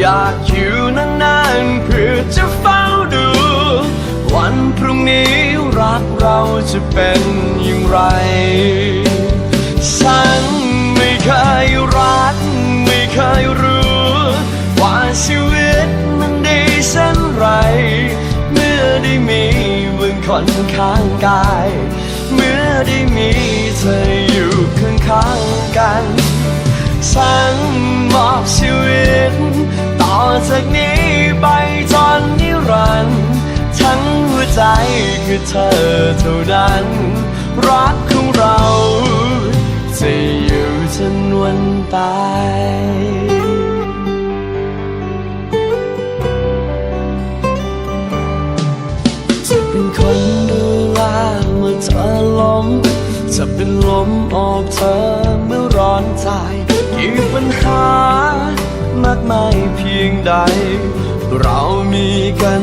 อยากอยู่นานๆเพื่อจะเฝ้าดู วันพรุ่งนี้รักเราจะเป็นอย่างไร ฉันไม่เคยรัก ไม่เคยรู้ ว่าชีวิตมันดีเช่นไร เมื่อได้มีมึงคนข้างกาย เมื่อได้มีเธออยู่ข้างข้างๆกัน ฉันมอบ คือเธอเท่านั้น รักของเรา จะอยู่จนวันตายจะเป็นคนดูแลเมื่อเธอล้มจะเป็นลมออกเธอเมื่อร้อนใจกี่ปัญหามากมายเพียงใด เรามีกัน